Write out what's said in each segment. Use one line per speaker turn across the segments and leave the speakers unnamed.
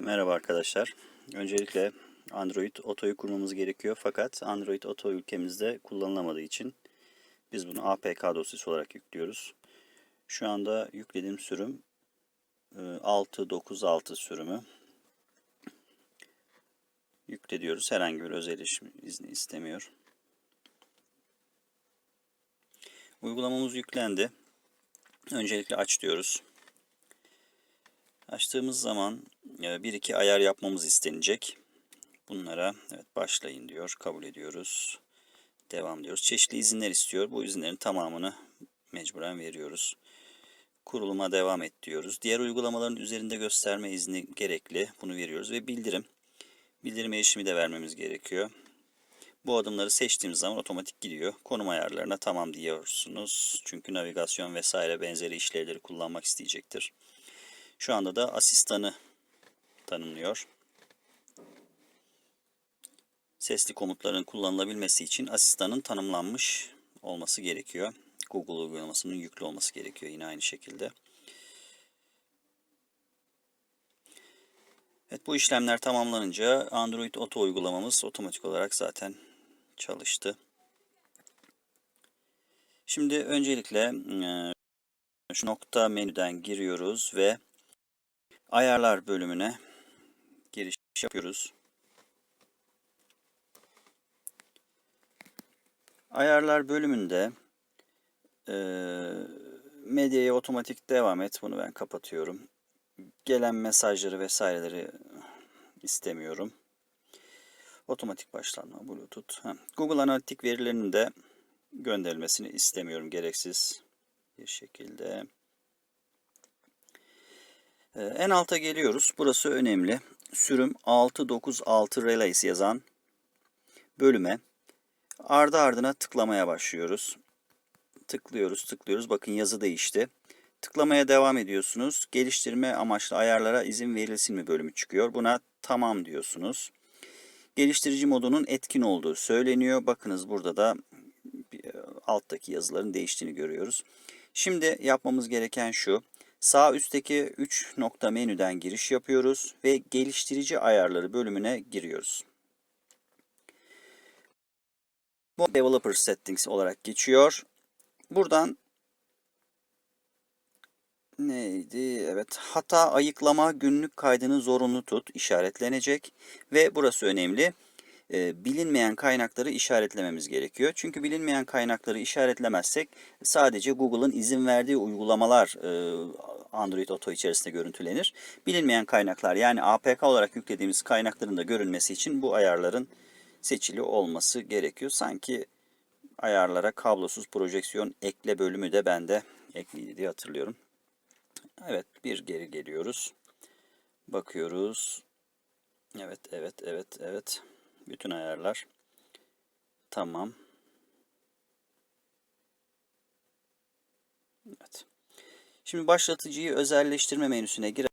Merhaba arkadaşlar. Öncelikle Android Auto'yu kurmamız gerekiyor. Fakat Android Auto ülkemizde kullanılamadığı için biz bunu APK dosyası olarak yüklüyoruz. Şu anda yüklediğim sürüm e, 696 sürümü. Yükle diyoruz. Herhangi bir özel izni istemiyor. Uygulamamız yüklendi. Öncelikle aç diyoruz. Açtığımız zaman e, bir iki ayar yapmamız istenecek. Bunlara evet başlayın diyor. Kabul ediyoruz. Devam diyoruz. Çeşitli izinler istiyor. Bu izinlerin tamamını mecburen veriyoruz. Kuruluma devam et diyoruz. Diğer uygulamaların üzerinde gösterme izni gerekli. Bunu veriyoruz ve bildirim. Bildirim erişimi de vermemiz gerekiyor. Bu adımları seçtiğimiz zaman otomatik gidiyor. Konum ayarlarına tamam diyorsunuz. Çünkü navigasyon vesaire benzeri işlevleri kullanmak isteyecektir. Şu anda da asistanı tanımlıyor. Sesli komutların kullanılabilmesi için asistanın tanımlanmış olması gerekiyor. Google uygulamasının yüklü olması gerekiyor yine aynı şekilde. Evet bu işlemler tamamlanınca Android Auto uygulamamız otomatik olarak zaten çalıştı. Şimdi öncelikle şu nokta menüden giriyoruz ve ayarlar bölümüne giriş yapıyoruz. Ayarlar bölümünde e, medyaya otomatik devam et. Bunu ben kapatıyorum. Gelen mesajları vesaireleri istemiyorum. Otomatik başlanma Bluetooth. Ha. Google Analitik verilerinin de gönderilmesini istemiyorum gereksiz bir şekilde. Ee, en alta geliyoruz. Burası önemli. Sürüm 696 Relays yazan bölüme ardı ardına tıklamaya başlıyoruz. Tıklıyoruz, tıklıyoruz. Bakın yazı değişti. Tıklamaya devam ediyorsunuz. Geliştirme amaçlı ayarlara izin verilsin mi bölümü çıkıyor. Buna tamam diyorsunuz. Geliştirici modunun etkin olduğu söyleniyor. Bakınız burada da alttaki yazıların değiştiğini görüyoruz. Şimdi yapmamız gereken şu. Sağ üstteki 3 nokta menüden giriş yapıyoruz ve geliştirici ayarları bölümüne giriyoruz. Bu Developer Settings olarak geçiyor. Buradan neydi? Evet, hata ayıklama günlük kaydını zorunlu tut işaretlenecek ve burası önemli. E, bilinmeyen kaynakları işaretlememiz gerekiyor. Çünkü bilinmeyen kaynakları işaretlemezsek sadece Google'ın izin verdiği uygulamalar e, Android Auto içerisinde görüntülenir. Bilinmeyen kaynaklar yani APK olarak yüklediğimiz kaynakların da görünmesi için bu ayarların seçili olması gerekiyor. Sanki ayarlara kablosuz projeksiyon ekle bölümü de bende ekliydi diye hatırlıyorum. Evet bir geri geliyoruz. Bakıyoruz. Evet evet evet evet. Bütün ayarlar. Tamam. Evet. Şimdi başlatıcıyı özelleştirme menüsüne girer.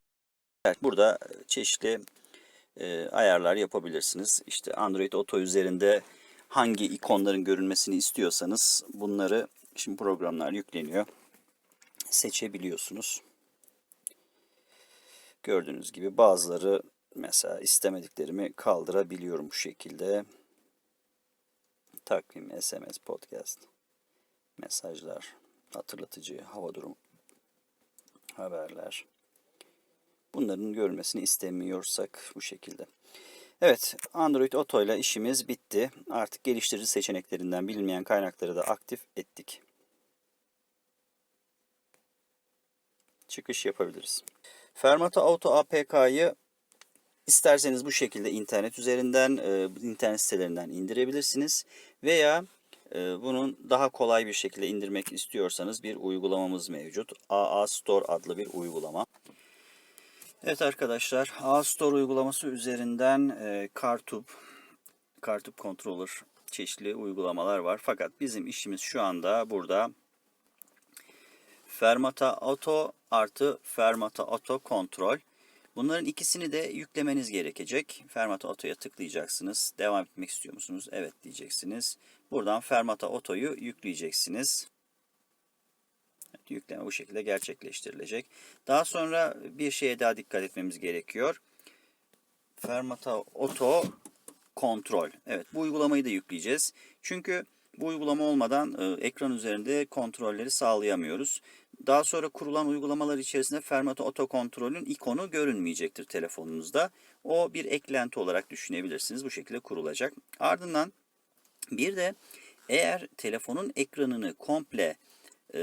Burada çeşitli e, ayarlar yapabilirsiniz. İşte Android Auto üzerinde hangi ikonların görünmesini istiyorsanız bunları şimdi programlar yükleniyor. Seçebiliyorsunuz. Gördüğünüz gibi bazıları mesela istemediklerimi kaldırabiliyorum bu şekilde. Takvim, SMS, podcast, mesajlar, hatırlatıcı, hava durumu, haberler. Bunların görülmesini istemiyorsak bu şekilde. Evet, Android Auto ile işimiz bitti. Artık geliştirici seçeneklerinden bilinmeyen kaynakları da aktif ettik. Çıkış yapabiliriz. Fermata Auto APK'yı isterseniz bu şekilde internet üzerinden, e, internet sitelerinden indirebilirsiniz. Veya bunun daha kolay bir şekilde indirmek istiyorsanız bir uygulamamız mevcut. AA Store adlı bir uygulama. Evet arkadaşlar, AA Store uygulaması üzerinden e, Cartube, Cartube Controller çeşitli uygulamalar var. Fakat bizim işimiz şu anda burada Fermata Auto artı Fermata Auto Control. Bunların ikisini de yüklemeniz gerekecek. Fermata Auto'ya tıklayacaksınız. Devam etmek istiyor musunuz? Evet diyeceksiniz. Buradan Fermata Auto'yu yükleyeceksiniz. Evet, yükleme bu şekilde gerçekleştirilecek. Daha sonra bir şeye daha dikkat etmemiz gerekiyor. Fermata Auto Kontrol. Evet bu uygulamayı da yükleyeceğiz. Çünkü bu uygulama olmadan e, ekran üzerinde kontrolleri sağlayamıyoruz. Daha sonra kurulan uygulamalar içerisinde Fermata Auto Kontrol'ün ikonu görünmeyecektir telefonunuzda. O bir eklenti olarak düşünebilirsiniz. Bu şekilde kurulacak. Ardından bir de eğer telefonun ekranını komple e,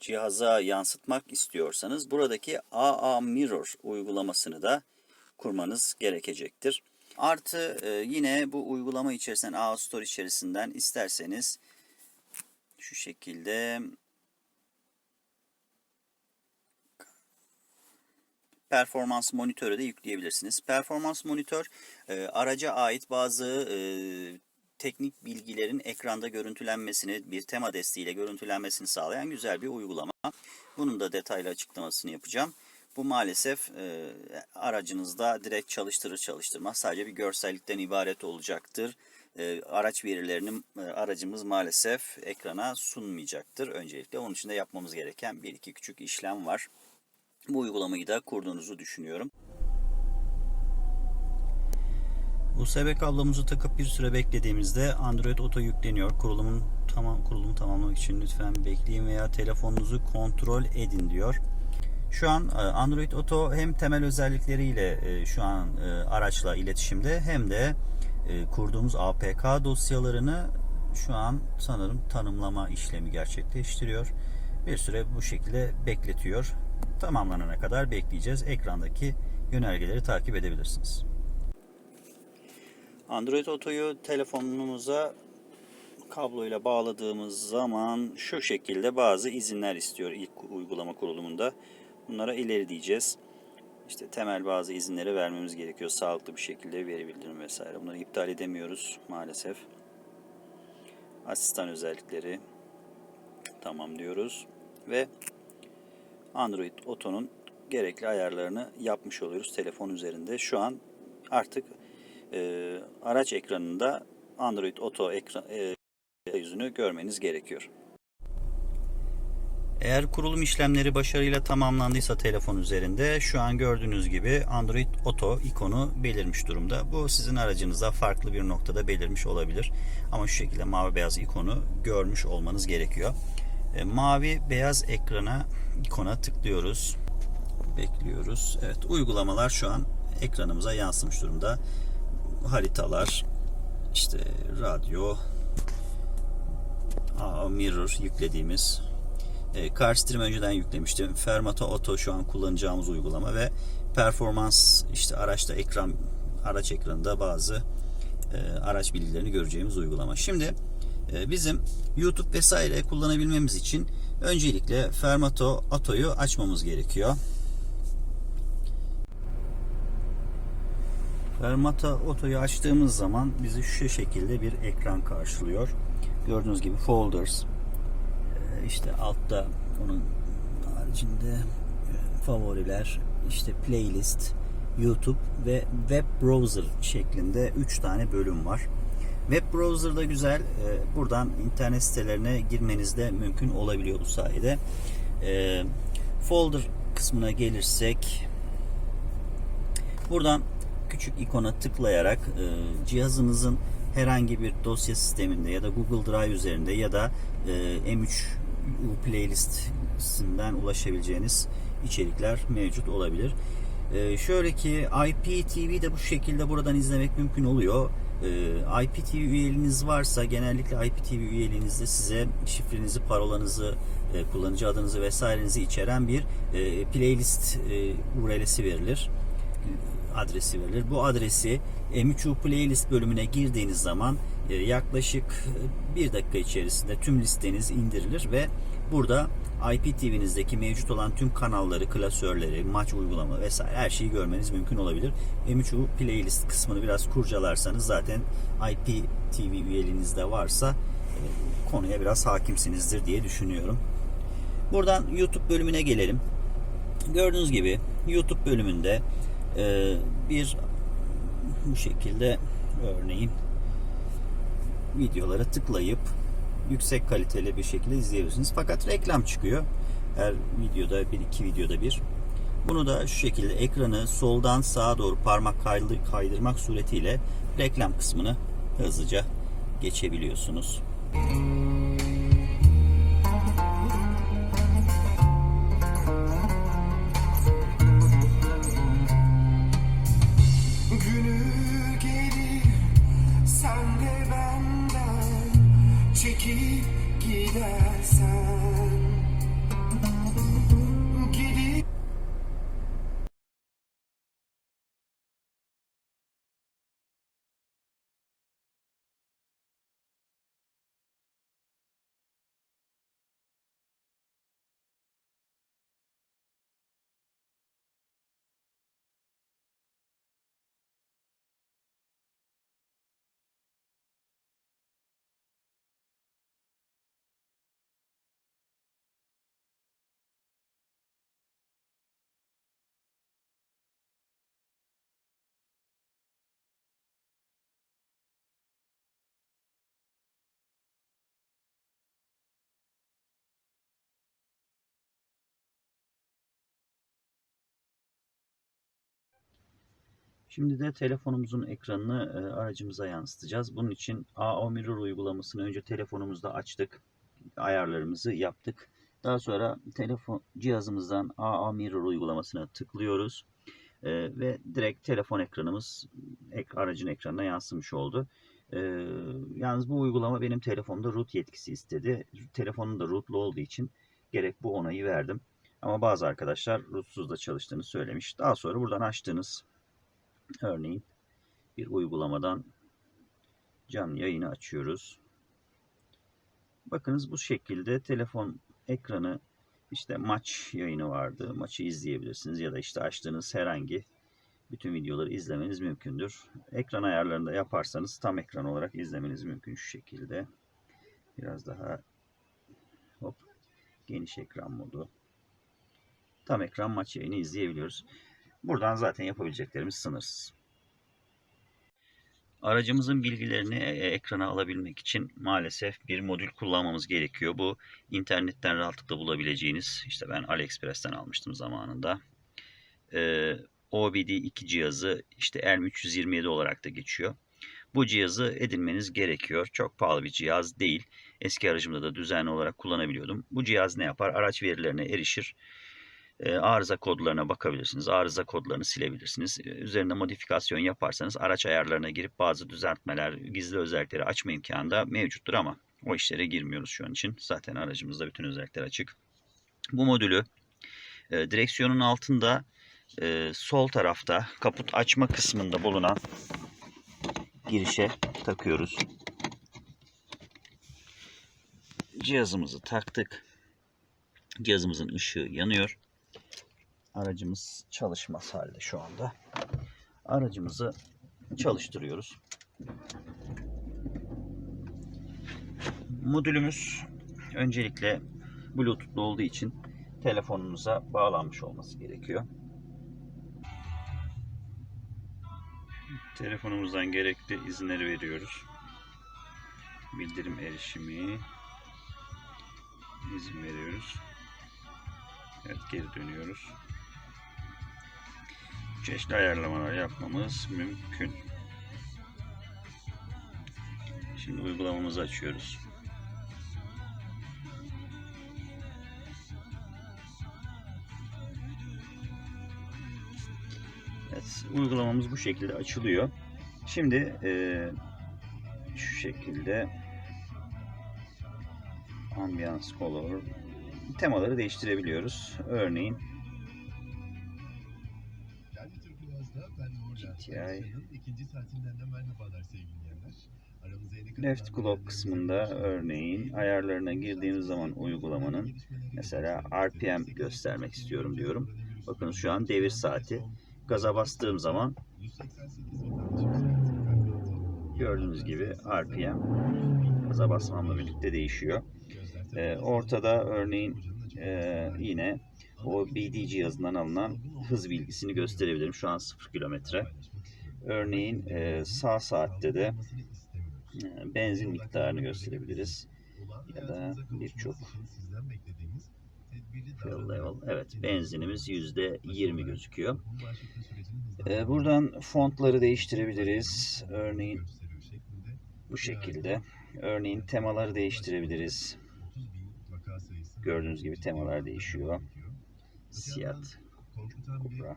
cihaza yansıtmak istiyorsanız buradaki AA Mirror uygulamasını da kurmanız gerekecektir. Artı e, yine bu uygulama içerisinden AA Store içerisinden isterseniz şu şekilde performans monitörü de yükleyebilirsiniz. Performans monitör e, araca ait bazı e, teknik bilgilerin ekranda görüntülenmesini, bir tema desteğiyle görüntülenmesini sağlayan güzel bir uygulama. Bunun da detaylı açıklamasını yapacağım. Bu maalesef e, aracınızda direkt çalıştırır çalıştırmaz sadece bir görsellikten ibaret olacaktır. E, araç verilerini e, aracımız maalesef ekrana sunmayacaktır. Öncelikle onun için de yapmamız gereken bir iki küçük işlem var. Bu uygulamayı da kurduğunuzu düşünüyorum. USB kablomuzu takıp bir süre beklediğimizde Android Auto yükleniyor. Kurulumun tamam kurulumu tamamlamak için lütfen bekleyin veya telefonunuzu kontrol edin diyor. Şu an e, Android Auto hem temel özellikleriyle e, şu an e, araçla iletişimde hem de kurduğumuz APK dosyalarını şu an sanırım tanımlama işlemi gerçekleştiriyor. Bir süre bu şekilde bekletiyor. Tamamlanana kadar bekleyeceğiz. Ekrandaki yönergeleri takip edebilirsiniz. Android Auto'yu telefonumuza kabloyla bağladığımız zaman şu şekilde bazı izinler istiyor ilk uygulama kurulumunda. Bunlara ileri diyeceğiz. İşte temel bazı izinleri vermemiz gerekiyor. Sağlıklı bir şekilde veri bildirimi vesaire. Bunları iptal edemiyoruz maalesef. Asistan özellikleri tamam diyoruz. Ve Android Auto'nun gerekli ayarlarını yapmış oluyoruz telefon üzerinde. Şu an artık e, araç ekranında Android Auto ekran, e, yüzünü görmeniz gerekiyor. Eğer kurulum işlemleri başarıyla tamamlandıysa telefon üzerinde şu an gördüğünüz gibi Android Auto ikonu belirmiş durumda. Bu sizin aracınızda farklı bir noktada belirmiş olabilir. Ama şu şekilde mavi beyaz ikonu görmüş olmanız gerekiyor. E, mavi beyaz ekrana ikona tıklıyoruz. Bekliyoruz. Evet uygulamalar şu an ekranımıza yansımış durumda. Haritalar, işte radyo, mirror yüklediğimiz e, Carstream önceden yüklemiştim. Fermata Auto şu an kullanacağımız uygulama ve performans işte araçta ekran araç ekranında bazı e, araç bilgilerini göreceğimiz uygulama. Şimdi bizim YouTube vesaire kullanabilmemiz için öncelikle Fermato Auto'yu açmamız gerekiyor. Fermata Auto'yu açtığımız zaman bizi şu şekilde bir ekran karşılıyor. Gördüğünüz gibi folders, işte altta onun haricinde e, favoriler, işte playlist, YouTube ve web browser şeklinde 3 tane bölüm var. Web browser'da güzel. E, buradan internet sitelerine girmeniz de mümkün olabiliyor bu sayede. E, folder kısmına gelirsek buradan küçük ikona tıklayarak cihazınızın herhangi bir dosya sisteminde ya da Google Drive üzerinde ya da M3 playlistinden ulaşabileceğiniz içerikler mevcut olabilir. Ee, şöyle ki IPTV de bu şekilde buradan izlemek mümkün oluyor. Ee, IPTV üyeliğiniz varsa genellikle IPTV üyeliğinizde size şifrenizi, parolanızı, e, kullanıcı adınızı vesairenizi içeren bir e, playlist e, URL'si verilir adresi verilir. Bu adresi M3U Playlist bölümüne girdiğiniz zaman yaklaşık bir dakika içerisinde tüm listeniz indirilir ve burada IPTV'nizdeki mevcut olan tüm kanalları, klasörleri, maç uygulama vesaire her şeyi görmeniz mümkün olabilir. M3U Playlist kısmını biraz kurcalarsanız zaten IPTV üyeliğinizde varsa e, konuya biraz hakimsinizdir diye düşünüyorum. Buradan YouTube bölümüne gelelim. Gördüğünüz gibi YouTube bölümünde bir bu şekilde örneğin videolara tıklayıp yüksek kaliteli bir şekilde izleyebilirsiniz. Fakat reklam çıkıyor. Her videoda bir iki videoda bir Bunu da şu şekilde ekranı soldan sağa doğru parmak kaydır- kaydırmak suretiyle reklam kısmını hızlıca geçebiliyorsunuz.
Günü cry.
Şimdi de telefonumuzun ekranını e, aracımıza yansıtacağız. Bunun için AO Mirror uygulamasını önce telefonumuzda açtık. Ayarlarımızı yaptık. Daha sonra telefon cihazımızdan AA Mirror uygulamasına tıklıyoruz. E, ve direkt telefon ekranımız ek, aracın ekranına yansımış oldu. E, yalnız bu uygulama benim telefonda root yetkisi istedi. Telefonum da rootlu olduğu için gerek bu onayı verdim. Ama bazı arkadaşlar rootsuz da çalıştığını söylemiş. Daha sonra buradan açtığınız Örneğin bir uygulamadan canlı yayını açıyoruz. Bakınız bu şekilde telefon ekranı işte maç yayını vardı. Maçı izleyebilirsiniz ya da işte açtığınız herhangi bütün videoları izlemeniz mümkündür. Ekran ayarlarında yaparsanız tam ekran olarak izlemeniz mümkün şu şekilde. Biraz daha hop geniş ekran modu. Tam ekran maç yayını izleyebiliyoruz. Buradan zaten yapabileceklerimiz sınırsız. Aracımızın bilgilerini e, ekrana alabilmek için maalesef bir modül kullanmamız gerekiyor. Bu internetten rahatlıkla bulabileceğiniz, işte ben AliExpress'ten almıştım zamanında. Ee, OBD2 cihazı işte ELM 327 olarak da geçiyor. Bu cihazı edinmeniz gerekiyor. Çok pahalı bir cihaz değil. Eski aracımda da düzenli olarak kullanabiliyordum. Bu cihaz ne yapar? Araç verilerine erişir e, arıza kodlarına bakabilirsiniz. Arıza kodlarını silebilirsiniz. Üzerinde modifikasyon yaparsanız araç ayarlarına girip bazı düzeltmeler, gizli özellikleri açma imkanı da mevcuttur ama o işlere girmiyoruz şu an için. Zaten aracımızda bütün özellikler açık. Bu modülü direksiyonun altında sol tarafta kaput açma kısmında bulunan girişe takıyoruz. Cihazımızı taktık. Cihazımızın ışığı yanıyor aracımız çalışmaz halde şu anda. Aracımızı çalıştırıyoruz. Modülümüz öncelikle Bluetooth'lu olduğu için telefonumuza bağlanmış olması gerekiyor. Telefonumuzdan gerekli izinleri veriyoruz. Bildirim erişimi izin veriyoruz. Evet geri dönüyoruz çeşitli ayarlamalar yapmamız mümkün. Şimdi uygulamamızı açıyoruz. Evet, uygulamamız bu şekilde açılıyor. Şimdi e, şu şekilde ambiyans color temaları değiştirebiliyoruz. Örneğin GTI Left Globe kısmında örneğin ayarlarına girdiğimiz zaman uygulamanın mesela RPM göstermek istiyorum diyorum. Bakın şu an devir saati. Gaza bastığım zaman gördüğünüz gibi RPM gaza basmamla birlikte değişiyor. Ee, ortada örneğin e, yine o BD cihazından alınan hız bilgisini gösterebilirim. Şu an 0 kilometre. Örneğin e, sağ saatte de e, benzin miktarını gösterebiliriz. Ya da birçok.
Evet benzinimiz %20 gözüküyor. Ee, buradan fontları değiştirebiliriz. Örneğin bu şekilde. Örneğin temaları değiştirebiliriz. Gördüğünüz gibi temalar değişiyor. Siyah, Cupra,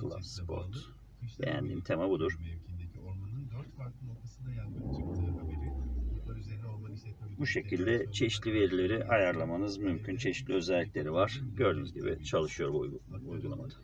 Plus Sport. Beğendiğim tema budur. Bu şekilde çeşitli verileri ayarlamanız mümkün. Çeşitli özellikleri var. Gördüğünüz gibi çalışıyor bu uygu- uygulamada.